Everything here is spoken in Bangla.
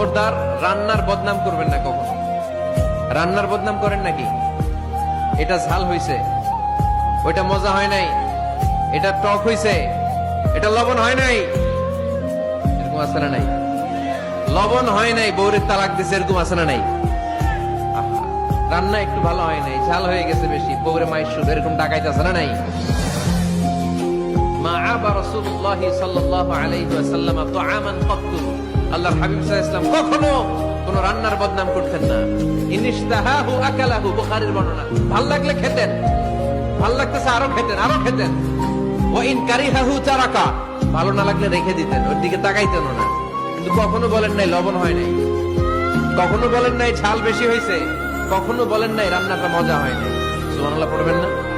খবরদার, রান্নার বদনাম করবেন না কখনো? রান্নার বদনাম করেন নাকি? এটা ঝাল হইছে। ওইটা মজা হয় নাই। এটা টক হইছে। এটা লবণ হয় নাই। এরকম আছে না নাই? লবণ হয় নাই বৌরের তালাক দিছে, এরকম আছে না নাই? রান্না একটু ভালো হয় নাই, ঝাল হয়ে গেছে বেশি বৌরে মায়ের সুদ, এরকম ডাকাইতে আছে না নাই? ভালো না লাগলে রেখে দিতেন, ওর দিকে তাকাইতেন না। কিন্তু কখনো বলেন নাই, লবণ হয় নাই। কখনো বলেন নাই, ঝাল বেশি হয়েছে কখনো বলেন নাই, রান্নাটা মজা হয় নাই। পড়বেন না?